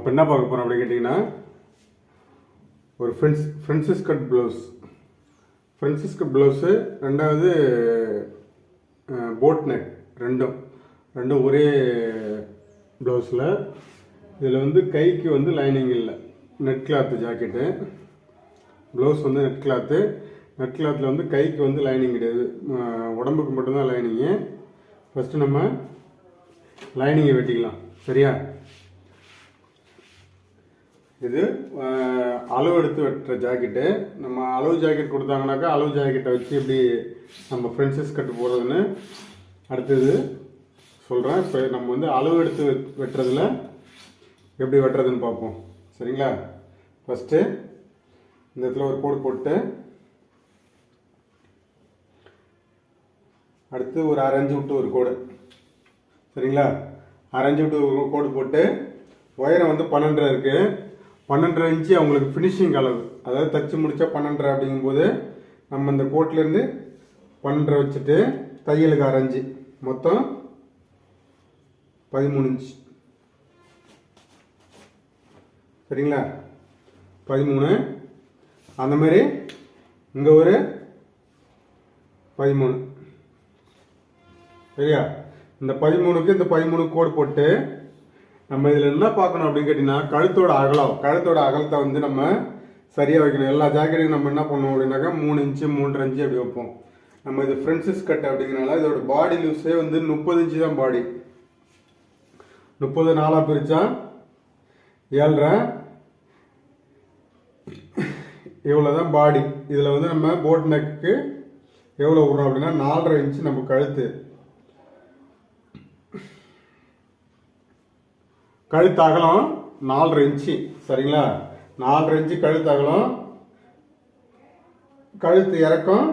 இப்போ என்ன பார்க்க போகிறோம் அப்படின்னு கேட்டிங்கன்னா ஒரு friends princess cut blouse princess cut blouse ரெண்டாவது போட் நெக் ரெண்டும். ரெண்டும் ஒரே ப்ளவுஸில் இதில் வந்து கைக்கு வந்து லைனிங் இல்லை. நெட் கிளாத்து ஜாக்கெட்டு ப்ளவுஸ் வந்து நெட் கிளாத்து நெட் கிளாத்தில் வந்து கைக்கு வந்து லைனிங் கிடையாது. உடம்புக்கு மட்டும்தான் லைனிங்கு ஃபஸ்ட்டு நம்ம லைனிங்கை வெட்டிக்கலாம். சரியா? இது அளவு எடுத்து வெட்டுற ஜாக்கெட்டு நம்ம அளவு ஜாக்கெட் கொடுத்தாங்கனாக்கா அளவு ஜாக்கெட்டை வச்சு எப்படி நம்ம ஃப்ரெண்ட்ஸஸ் கட்டு போடுறதுன்னு அடுத்தது சொல்கிறேன் இப்போ நம்ம வந்து அளவு எடுத்து வெட்டுறதுல எப்படி வெட்டுறதுன்னு பார்ப்போம். சரிங்களா? ஃபஸ்ட்டு இந்த இடத்துல ஒரு கோடு போட்டு அடுத்து ஒரு அரைஞ்சு விட்டு ஒரு கோடு. சரிங்களா? அரைஞ்சு விட்டு ஒரு கோடு போட்டு உயரம் வந்து பன்னெண்டு இருக்குது பன்னெண்டரை இன்ச்சு அவங்களுக்கு ஃபினிஷிங் அளவு. அதாவது தச்சு முடித்தா பன்னெண்டரை அப்படிங்கும்போது நம்ம இந்த கோட்லேருந்து பன்னெண்டரை வச்சுட்டு தையலுக்கு அரைஞ்சு. மொத்தம் பதிமூணு இன்ச்சு சரிங்களா? பதிமூணு. அந்த மாதிரி இங்கே ஒரு பதிமூணு. சரியா? இந்த பதிமூணுக்கு இந்த பதிமூணு கோடு போட்டு நம்ம இதில் என்ன பார்க்கணும் அப்படின்னு கேட்டிங்கன்னா கழுத்தோட அகலம். கழுத்தோட அகலத்தை வந்து நம்ம சரியாக வைக்கணும். எல்லா ஜாக்கெட்டையும் நம்ம என்ன பண்ணுவோம் அப்படின்னாக்கா மூணு இன்ச்சு மூன்றரை இன்ச்சு அப்படி வைப்போம். நம்ம இது ஃப்ரென்சிஸ் கட் அப்படிங்கிறனால இதோட பாடி லூஸே வந்து முப்பது இன்ச்சு தான் பாடி முப்பது நாளாக பிரித்தா ஏழ்ரை இவ்வளோ தான் பாடி இதில் வந்து நம்ம போட் நெக்கு எவ்வளோ விட்றோம் அப்படின்னா நாலரை இன்ச்சு நம்ம கழுத்து. கழுத்து அகலம் நாலரை இன்ச்சு சரிங்களா? நாலரை இன்ச்சு கழுத்து அகலம் கழுத்து இறக்கம்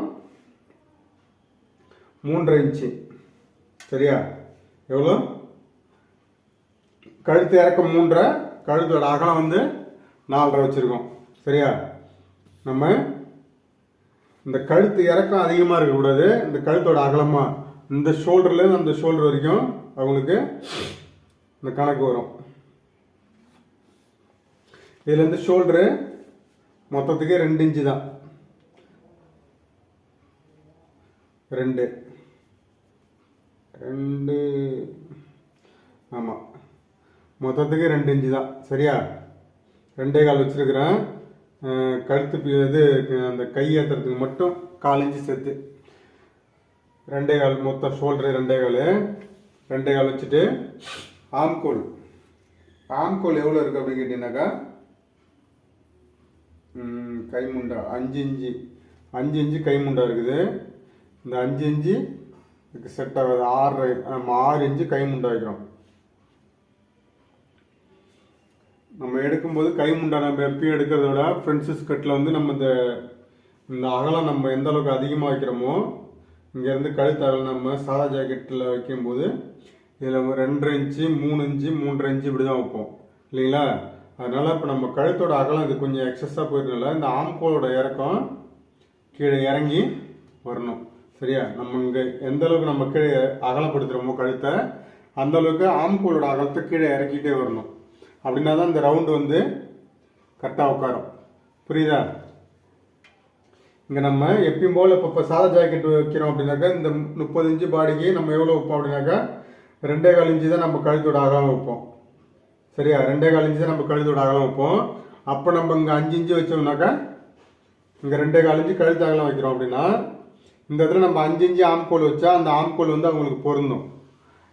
மூன்றரை இன்ச்சு சரியா? எவ்வளோ கழுத்து இறக்கம் மூன்றரை கழுத்தோட அகலம் வந்து நாலரை வச்சுருக்கோம் சரியா? நம்ம இந்த கழுத்து இறக்கம் அதிகமாக இருக்கக்கூடாது. இந்த கழுத்தோட அகலமாக இந்த ஷோல்டர்லேருந்து அந்த ஷோல்டர் வரைக்கும் அவங்களுக்கு இந்த கணக்கு வரும். இதுலேருந்து ஷோல்டரு மொத்தத்துக்கு ரெண்டு இன்ச்சு தான். ரெண்டு. ரெண்டு. ஆமாம் மொத்தத்துக்கு ரெண்டு இன்ச்சு தான். சரியா? ரெண்டே கால் வச்சுருக்கிறேன். கழுத்து இது அந்த கை ஏற்றுறதுக்கு மட்டும் கால் இன்ச்சு சேர்த்து. ரெண்டே கால் மொத்தம் ஷோல்டரு ரெண்டே கால். ரெண்டே கால் வச்சுட்டு ஆம்கோல். ஆம்கோல் எவ்வளோ இருக்குது அப்படின்னு கேட்டிங்கனாக்கா கைமுண்டா அஞ்சு இஞ்சி அஞ்சு இஞ்சி கை முண்டா இருக்குது. இந்த அஞ்சு இஞ்சி இதுக்கு செட் ஆகாது. ஆறு நம்ம ஆறு இன்ச்சு கை முண்டா வைக்கிறோம். நம்ம எடுக்கும்போது கைமுண்டா நம்ம எப்பயும் எடுக்கிறத விட ஃப்ரெண்ட்ஸஸ் கட்டில் வந்து நம்ம இந்த இந்த அகலம் நம்ம எந்த அளவுக்கு அதிகமாக வைக்கிறோமோ இங்கேருந்து கழுத்து அகலம் நம்ம சாதா ஜாக்கெட்டில் வைக்கும்போது இதில் ரெண்டரை இன்ச்சு மூணு இன்ச்சு மூன்றரை இன்ச்சு இப்படி தான் வைப்போம். இல்லைங்களா? அதனால் இப்போ நம்ம கழுத்தோட அகலம் இது கொஞ்சம் எக்ஸஸாக போயிருந்தனால இந்த ஆம்கோலோட இறக்கம் கீழே இறங்கி வரணும். சரியா? நம்ம இங்கே எந்த அளவுக்கு நம்ம கீழே அகலப்படுத்துகிறோமோ கழுத்தை அந்த அளவுக்கு ஆம்கோலோட அகலத்தை கீழே இறக்கிட்டே வரணும். அப்படின்னா தான் இந்த ரவுண்டு வந்து கரெக்டாக உட்காரும். புரியுதா? இங்கே நம்ம எப்பயும் போல் இப்போ இப்போ சாதா ஜாக்கெட் வைக்கிறோம் அப்படின்னாக்கா இந்த முப்பது இன்ச்சு பாடிக்கு நம்ம எவ்வளோ வைப்போம் அப்படின்னாக்கா ரெண்டே கால் இன்ச்சு தான் நம்ம கழுத்தோட அகலம் வைப்போம். சரியா? ரெண்டே கால் இன்ச்சு தான் நம்ம கழுத்தோட அகலம் வைப்போம். அப்போ நம்ம இங்கே அஞ்சு இன்ச்சு வச்சோம்னாக்கா இங்கே ரெண்டே கால் இன்ச்சு கழுத்து அகலம் வைக்கிறோம் அப்படின்னா இந்த இடத்துல நம்ம அஞ்சு இன்ச்சு ஆம்கோல் வச்சா அந்த ஆம்கோல் வந்து அவங்களுக்கு பொருந்தும்.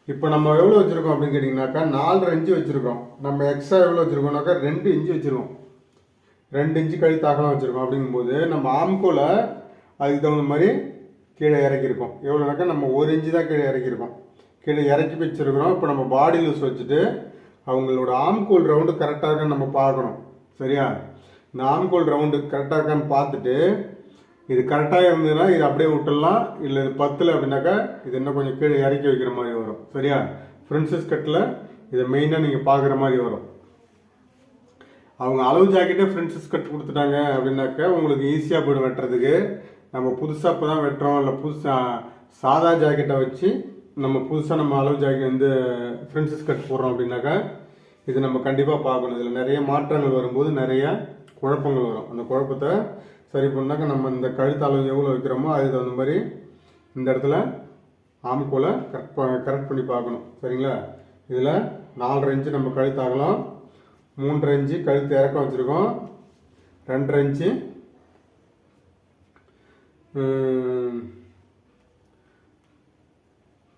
இப்போ நம்ம எவ்வளோ வச்சுருக்கோம் அப்படின்னு கேட்டிங்கனாக்கா நாலரை இன்ச்சு வச்சுருக்கோம். நம்ம எக்ஸ்ட்ரா எவ்வளோ வச்சுருக்கோம்னாக்கா ரெண்டு இன்ச்சு வச்சுருவோம். ரெண்டு இன்ச்சு கழுத்து அகலம் வச்சுருக்கோம் அப்படிங்கும்போது நம்ம ஆம்கோலை அதுக்கு தகுந்த மாதிரி கீழே இறக்கியிருக்கோம். எவ்வளோனாக்கா நம்ம ஒரு இன்ச்சு தான் கீழே இறக்கியிருக்கோம். கீழே இறக்கி வச்சுருக்கிறோம். இப்போ நம்ம பாடி லூஸ் வச்சுட்டு அவங்களோட ஆம்கோல் ரவுண்டு கரெக்டாக இருக்கான்னு நம்ம பார்க்கணும். சரியா? இந்த ஆம்கோல் ரவுண்டு கரெக்டாக இருக்கான்னு பார்த்துட்டு இது கரெக்டாக இருந்ததுன்னா இது அப்படியே விட்டுடலாம். இல்லை இது பத்தில் அப்படின்னாக்கா இது இன்னும் கொஞ்சம் கீழே இறக்கி வைக்கிற மாதிரி வரும். சரியா? ஃப்ரெண்ட்ஸஸ் கட்டில் இதை மெயினாக நீங்கள் பார்க்குற மாதிரி வரும். அவங்க அளவு ஜாக்கெட்டே ஃப்ரெண்ட்ஸஸ் கட் கொடுத்துட்டாங்க அப்படின்னாக்கா உங்களுக்கு ஈஸியாக போய்டும் வெட்டுறதுக்கு. நம்ம புதுசாக இப்போ தான் வெட்டுறோம். இல்லை புதுசாக சாதா ஜாக்கெட்டை வச்சு நம்ம புதுசாக நம்ம அளவு ஜாக்கெட் வந்து ஃப்ரெண்ட்ஸஸ் கட் போடுறோம் அப்படின்னாக்கா இது நம்ம கண்டிப்பாக பார்க்கணும். இதில் நிறைய மாற்றங்கள் வரும்போது நிறைய குழப்பங்கள் வரும். அந்த குழப்பத்தை சரி பண்ணாக்க நம்ம இந்த கழுத்து அளவு எவ்வளோ வைக்கிறோமோ அதுக்கு தகுந்த மாதிரி இந்த இடத்துல ஆம்கோலை கரெக்ட் கரெக்ட் பண்ணி பார்க்கணும். சரிங்களா? இதில் நாலரை இன்ச்சு நம்ம கழுத்து ஆகலாம் மூன்றரை இன்ச்சு கழுத்து இறக்க வச்சுருக்கோம். ரெண்டரை இன்ச்சு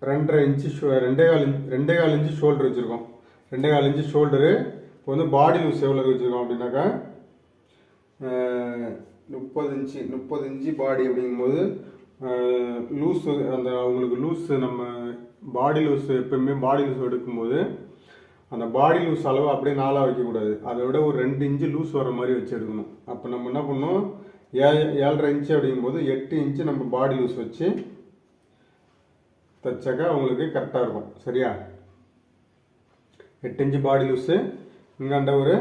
ரெண்டரை இன்ச்சு ஷோ ரெண்டே கால் இன்ச் ரெண்டே கால் இன்ச்சு ஷோல்டர் வச்சுருக்கோம். ரெண்டே கால் இன்ச்சு ஷோல்டரு இப்போ வந்து பாடி லூஸ் எவ்வளோ வச்சுருக்கோம் அப்படின்னாக்கா முப்பது இன்ச்சு முப்பது இன்ச்சு பாடி அப்படிங்கும்போது லூஸ் அந்த அவங்களுக்கு லூஸ் நம்ம பாடி லூஸ் எப்பயுமே பாடி லூஸ் எடுக்கும்போது அந்த பாடி லூஸ் அளவு அப்படியே நாளாக வைக்கக்கூடாது. அதை விட ஒரு ரெண்டு இன்ச்சு லூஸ் வர மாதிரி வச்சு எடுக்கணும். அப்போ நம்ம என்ன பண்ணோம் ஏ ஏழரை இன்ச்சு அப்படிங்கும்போது எட்டு இன்ச்சு நம்ம பாடி லூஸ் வச்சு தைச்சாக்கா அவங்களுக்கு கரெக்டாக இருக்கும். சரியா? எட்டு இன்ச்சு பாடி லூஸு இங்காண்ட ஒரு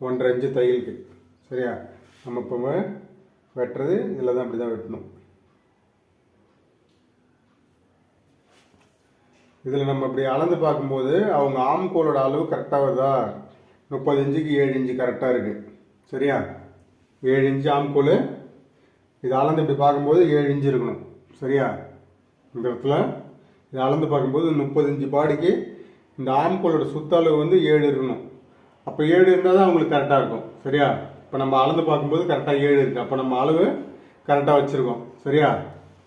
ஒன்றரை இன்ச்சு தையலுக்கு. சரியா? நம்ம இப்போ வெட்டுறது இதில் தான் அப்படி தான் வெட்டணும். இதில் நம்ம இப்படி அளந்து பார்க்கும்போது அவங்க ஆம்கோலோட அளவு கரெக்டாக வருதா? முப்பது இன்ச்சுக்கு ஏழு இன்ச்சு கரெக்டாக இருக்குது சரியா? ஏழு இன்ச்சு ஆம்கோல் இது அளந்து இப்படி பார்க்கும்போது ஏழு இன்ச்சு இருக்கணும். சரியா? இந்த இடத்துல இது அளந்து பார்க்கும்போது முப்பது பாடிக்கு இந்த ஆம்கோலோட சுத்தளவு வந்து ஏழு இருக்கணும். அப்போ ஏழு இருந்தால் தான் அவங்களுக்கு கரெக்டாக இருக்கும். சரியா? இப்போ நம்ம அளந்து பார்க்கும்போது கரெக்டாக ஏழு இருக்குது அப்போ நம்ம அளவு கரெக்டாக வச்சுருக்கோம். சரியா?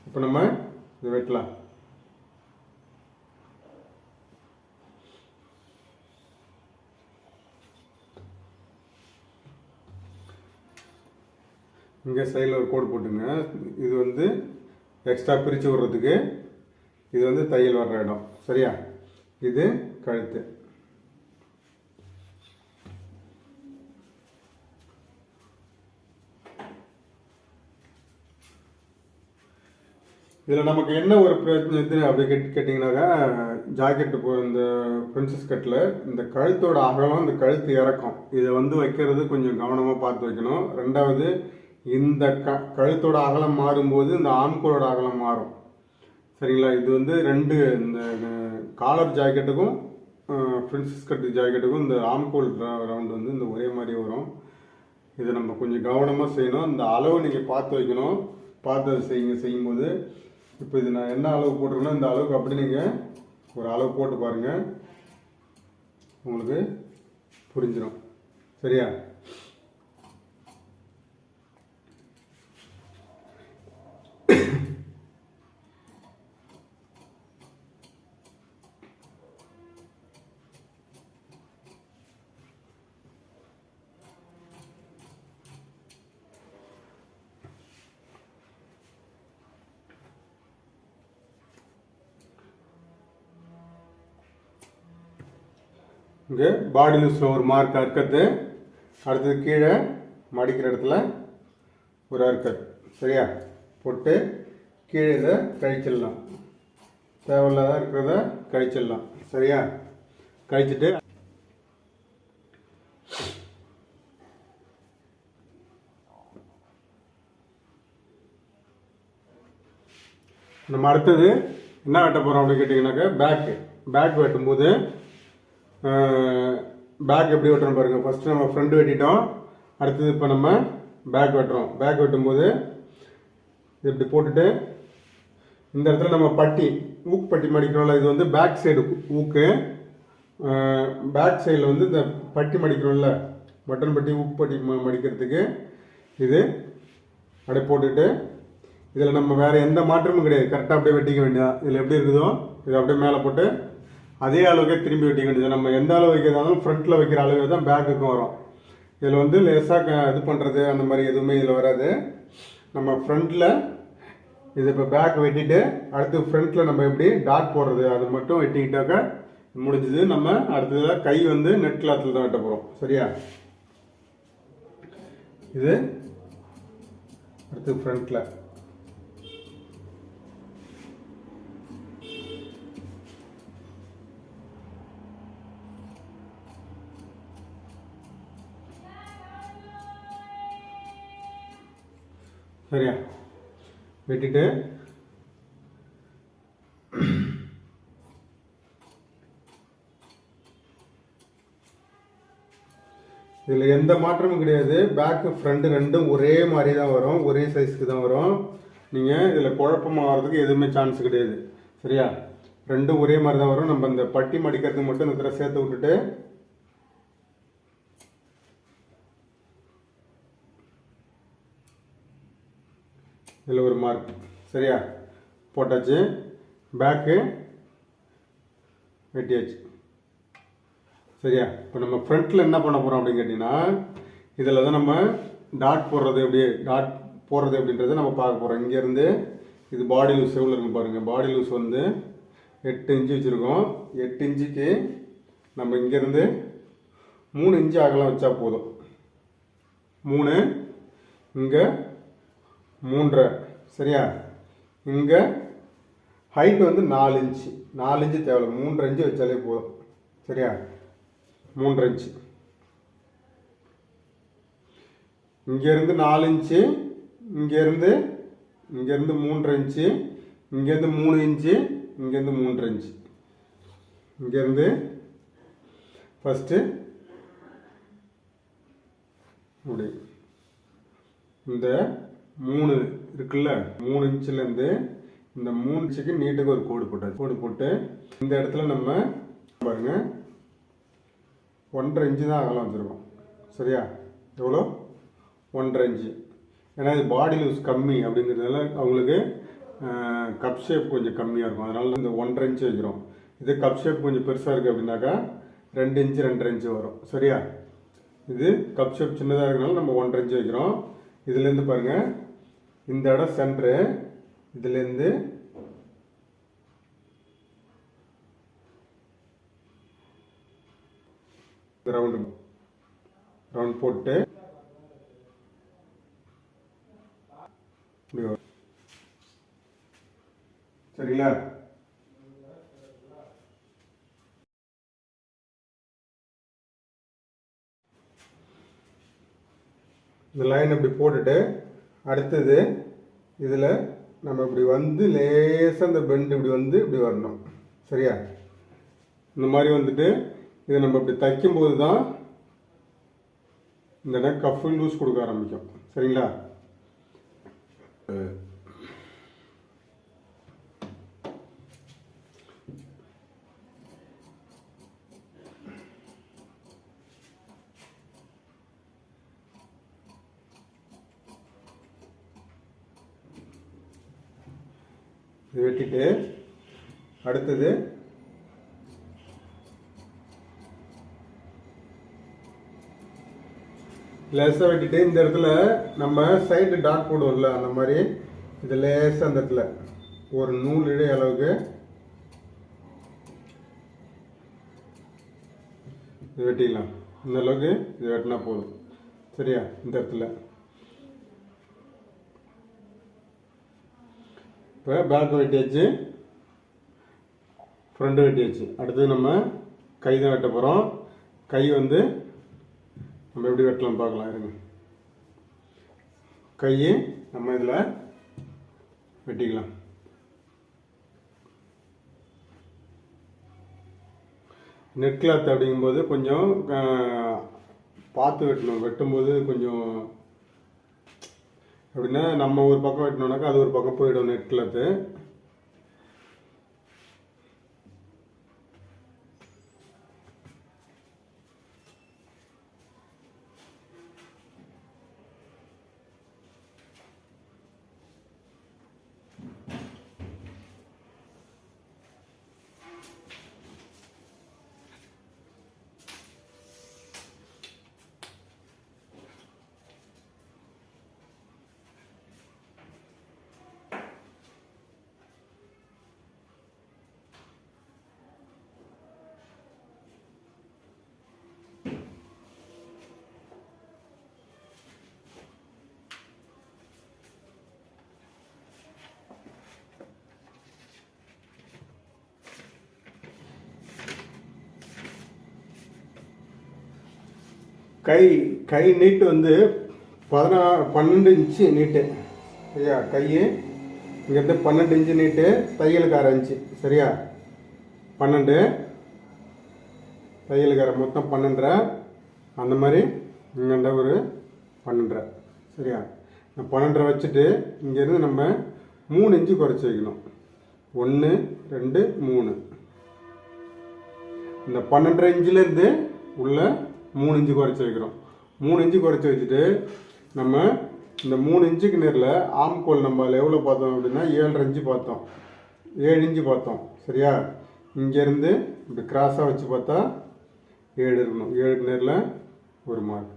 இப்போ நம்ம இது வெட்டலாம். இங்கே சைடில் ஒரு கோடு போட்டுங்க. இது வந்து எக்ஸ்ட்ரா பிரித்து விடுறதுக்கு இது வந்து தையல் வர்ற இடம். சரியா? இது கழுத்து. இதில் நமக்கு என்ன ஒரு பிரச்சனை இது அப்படி கேட் கேட்டிங்கனாக்கா ஜாக்கெட்டு போ இந்த பிரின்சஸ் கட்டில் இந்த கழுத்தோட அகலம் இந்த கழுத்து இறக்கம். இதை வந்து வைக்கிறது கொஞ்சம் கவனமாக பார்த்து வைக்கணும். ரெண்டாவது இந்த க கழுத்தோட அகலம் மாறும்போது இந்த ஆம்கோலோட அகலம் மாறும். சரிங்களா? இது வந்து ரெண்டு இந்த காலர் ஜாக்கெட்டுக்கும் பிரின்சஸ் ஸ்கர்ட் ஜாக்கெட்டுக்கும் இந்த ஆம்கோல் ரவுண்ட் வந்து இந்த ஒரே மாதிரி வரும். இதை நம்ம கொஞ்சம் கவனமாக செய்யணும். இந்த அளவு நீங்கள் பார்த்து வைக்கணும். பார்த்து அதை செய்யுங்க செய்யும்போது. இப்போ இது நான் என்ன அளவு போட்டிருக்கேனோ இந்த அளவுக்கு அப்படி நீங்கள் ஒரு அளவு போட்டு பாருங்கள் உங்களுக்கு புரிஞ்சிடும் சரியா? இங்கே பாடி லூஸில் ஒரு மார்க் அறுக்கிறது அடுத்தது கீழே மடிக்கிற இடத்துல ஒரு அறுக்கட் சரியா? போட்டு கீழே இதை கழிச்சிடலாம். தேவையில்லாத இருக்கிறத கழிச்சிடலாம். சரியா? கழிச்சிட்டு நம்ம அடுத்தது என்ன வெட்ட போகிறோம் அப்படின்னு கேட்டிங்கனாக்கா பேக்கு பேக் வெட்டும்போது பேக் எப்படி வெட்டுறோம் பாருங்கள் ஃபஸ்ட்டு நம்ம ஃப்ரண்ட் வெட்டிட்டோம். அடுத்தது இப்போ நம்ம பேக் வெட்டுறோம். பேக் வெட்டும்போது இது இப்படி போட்டுட்டு இந்த இடத்துல நம்ம பட்டி ஊக்கு பட்டி மடிக்கிறோம்ல இது வந்து பேக் சைடு ஊக்கு பேக் சைடில் வந்து இந்த பட்டி மடிக்கிறோம்ல பட்டன் பட்டி ஊக்கு பட்டி ம- மடிக்கிறதுக்கு இது அப்படியே போட்டுட்டு இதில் நம்ம வேறு எந்த மாற்றமும் கிடையாது. கரெக்டாக அப்படியே வெட்டிக்க வேண்டியதான் இதில் எப்படி இருக்குதோ இதை அப்படியே மேலே போட்டு அதே அளவுக்கே திரும்பி வெட்டிக்க வேண்டியது நம்ம எந்த அளவு வைக்கிறதாலும் ஃப்ரண்ட்டில் வைக்கிற அளவு தான் பேக்குக்கும் வரும். இதில் வந்து லேசாக இது பண்ணுறது அந்த மாதிரி எதுவுமே இதில் வராது. நம்ம ஃப்ரண்ட்டில் இது இப்போ பேக் வெட்டிட்டு அடுத்து ஃப்ரண்ட்டில் நம்ம எப்படி டாட் போடுறது அது மட்டும் வெட்டிக்கிட்டாக்க முடிஞ்சது. நம்ம அடுத்தது கை வந்து நெட் கிளாத்தில் தான் வெட்ட போகிறோம் சரியா? இது அடுத்து ஃப்ரண்ட்டில் சரியா? வெட்டிட்டு. இதில் எந்த மாற்றமும் கிடையாது. பேக்கு ஃப்ரண்ட்டு ரெண்டும் ஒரே மாதிரி தான் வரும். ஒரே சைஸ்க்கு தான் வரும். நீங்கள் இதில் குழப்பமாகறதுக்கு எதுவுமே சான்ஸ் கிடையாது. சரியா? ரெண்டும் ஒரே மாதிரி தான் வரும். நம்ம இந்த பட்டி மடிக்கிறதுக்கு மட்டும் இந்த தடவை சேர்த்து விட்டுட்டு இதில் ஒரு மார்க் சரியா? போட்டாச்சு. பேக்கு வெட்டியாச்சு. சரியா? இப்போ நம்ம ஃப்ரண்ட்டில் என்ன பண்ண போகிறோம் அப்படின்னு கேட்டிங்கன்னா இதில் தான் நம்ம டாட் போடுறது எப்படி டாட் போடுறது அப்படின்றத நம்ம பார்க்க போகிறோம் இங்கேருந்து இது பாடி லூஸ் எவ்வளோ இருக்குது பாருங்கள் பாடி லூஸ் வந்து எட்டு இன்ச்சு வச்சுருக்கோம். எட்டு இன்ச்சுக்கு நம்ம இங்கேருந்து மூணு இன்ச்சு அகலம் வச்சா போதும். மூணு இங்கே மூன்றரை. சரியா? இங்கே ஹைட் வந்து நாலு இன்ச்சு நாலு இன்ச்சு தேவை மூன்று இன்ச்சு வச்சாலே போதும். சரியா? மூன்று இன்ச்சு இங்கேருந்து நாலு இன்ச்சு இங்கேருந்து இங்கேருந்து மூன்று இன்ச்சு இங்கேருந்து மூணு இன்ச்சு இங்கேருந்து மூன்று இன்ச்சு இங்கேருந்து ஃபஸ்ட்டு முடி. இந்த மூணு இருக்குல்ல? மூணு இன்ச்சுலேருந்து இந்த மூணு இன்ச்சுக்கு நீட்டுக்கு ஒரு கோடு போட்டாச்சு. கோடு போட்டு இந்த இடத்துல நம்ம பாருங்க ஒன்றரை இன்ச்சு தான் அகலம் வச்சுருக்கோம். சரியா? எவ்வளோ? ஒன்றரை இன்ச்சு. ஏன்னா இது பாடி லூஸ் கம்மி அப்படிங்கிறதுனால அவங்களுக்கு கப் ஷேப் கொஞ்சம் கம்மியாக இருக்கும். அதனால இந்த ஒன்றரை இன்ச்சு வைக்கிறோம் இது கப் ஷேப் கொஞ்சம் பெருசாக இருக்குது அப்படின்னாக்கா ரெண்டு இன்ச்சு ரெண்டரை இன்ச்சு வரும். சரியா? இது கப் ஷேப் சின்னதாக இருக்கிறனால நம்ம ஒன்றரை இன்ச்சு வைக்கிறோம் இதுலேருந்து பாருங்கள் இந்த இடம் சென்ட்ரு இதுலேருந்து ரவுண்டு ரவுண்ட் போட்டு சரிங்களா? இந்த லைன் இப்படி போட்டுட்டு அடுத்தது இதில் நம்ம இப்படி வந்து லேசாக இந்த பெண்டு இப்படி வந்து இப்படி வரணும். சரியா? இந்த மாதிரி வந்துட்டு இதை நம்ம இப்படி தைக்கும்போது தான் இந்த நெக் கஃப் லூஸ் கொடுக்க ஆரம்பிக்கும். சரிங்களா? இது வெட்டிட்டு அடுத்தது லேசாக வெட்டிட்டு இந்த இடத்துல நம்ம சைடு டாட் போடுவோம்ல அந்த மாதிரி இது லேசாக அந்த இடத்துல ஒரு நூல் இழை அளவுக்கு. இது வெட்டிக்கலாம் இந்த அளவுக்கு இது வெட்டினா போதும். சரியா? இந்த இடத்துல. இப்போ பேக் வெட்டியாச்சு ஃப்ரண்ட் வெட்டியாச்சு அடுத்தது நம்ம கை தான் வெட்ட போகிறோம் கை வந்து நம்ம எப்படி வெட்டலாம் பார்க்கலாம் இருங்க. கையை நம்ம இதில் வெட்டிக்கலாம். நெட் கிளாத் அப்படிங்கும்போது கொஞ்சம் பார்த்து வெட்டணும். வெட்டும்போது கொஞ்சம் அப்படின்னா நம்ம ஒரு பக்கம் வெட்டினோம்னாக்கா அது ஒரு பக்கம் போயிடும் நெட் கிளாத்து கை கை நீட்டு வந்து பதினா பன்னெண்டு இன்ச்சு நீட்டு. சரியா? கை இங்கேருந்து பன்னெண்டு இன்ச்சு நீட்டு தையலுக்கு அரை இன்ச்சு. சரியா? பன்னெண்டு. தையலுக்கு அரை மொத்தம் பன்னெண்டரை. அந்த மாதிரி இங்கேண்ட ஒரு பன்னெண்டரை. சரியா? இந்த பன்னெண்டரை வச்சுட்டு இங்கேருந்து நம்ம மூணு இன்ச்சு குறைச்சி வைக்கணும். ஒன்று ரெண்டு மூணு. இந்த பன்னெண்டரை இன்ச்சிலேருந்து உள்ள மூணு இன்ச்சு குறைச்சி வைக்கிறோம். மூணு இன்ச்சு குறைச்சி வச்சுட்டு நம்ம இந்த மூணு இன்ச்சுக்கு நேரில் ஆம்கோல் நம்ம அதில் எவ்வளோ பார்த்தோம் அப்படின்னா ஏழரை இன்ச்சு பார்த்தோம். ஏழு இன்ச்சு பார்த்தோம். சரியா? இங்கேருந்து இப்படி கிராஸாக வச்சு பார்த்தா ஏழு இருக்கணும். ஏழுக்கு நேரில் ஒரு மார்க்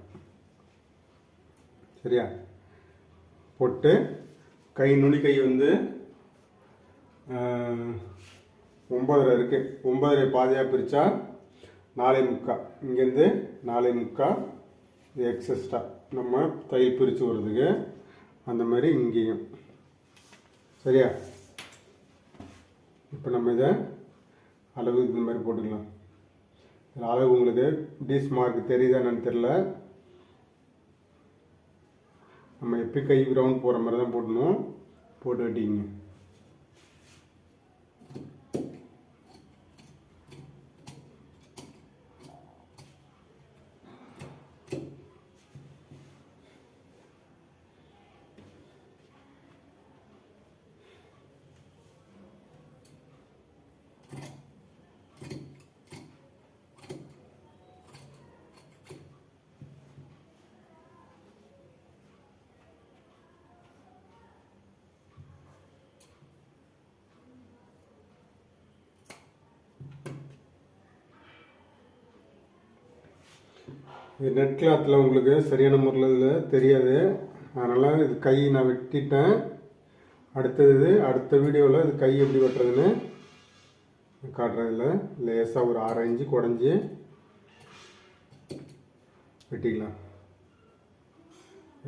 சரியா? போட்டு கை நுனி கை வந்து ஒம்பதரை இருக்குது ஒம்பதரை ஒன்பதரை பாதியாக பிரித்தா நாலே முக்கால் இங்கேருந்து நாலே முக்கால் இது எக்ஸஸ்டா நம்ம தையல் பிரித்து வர்றதுக்கு அந்த மாதிரி இங்கேயும். சரியா? இப்போ நம்ம இதை அளவு இந்த மாதிரி போட்டுக்கலாம். இதில் அளவு உங்களுக்கு டீஸ் மார்க் தெரியுதா என்னன்னு தெரில நம்ம எப்போ கை ரவுண்ட் போகிற மாதிரி தான் போடணும். போட்டு வெட்டிங்க இது நெட் கிளாத்தில் உங்களுக்கு சரியான முறையில் இதில் தெரியாது. அதனால் இது கை நான் வெட்டிட்டேன். அடுத்தது அடுத்த வீடியோவில் இது கை எப்படி வெட்டுறதுன்னு காட்டுறதில்ல லேசாக ஒரு ஆறு இன்ச்சு குடஞ்சி. வெட்டிக்கலாம்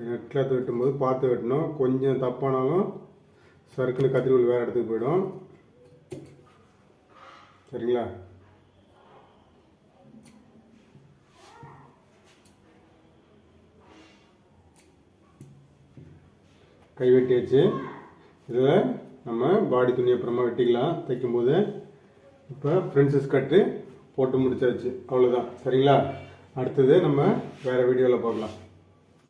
நெட் கிளாத் வெட்டும்போது பார்த்து வெட்டணும். கொஞ்சம் தப்பானாலும் சர்க்கிள் கத்திரிக்கோல் வேறு இடத்துக்கு போயிடும். சரிங்களா? கை வெட்டியாச்சு. இதில் நம்ம பாடி துணி அப்புறமா வெட்டிக்கலாம். தைக்கும்போது இப்போ ஃப்ரெண்ட்ஸஸ் கட்டு போட்டு முடிச்சாச்சு. அவ்வளோதான் சரிங்களா? அடுத்தது நம்ம வேறு வீடியோவில் பார்க்கலாம்.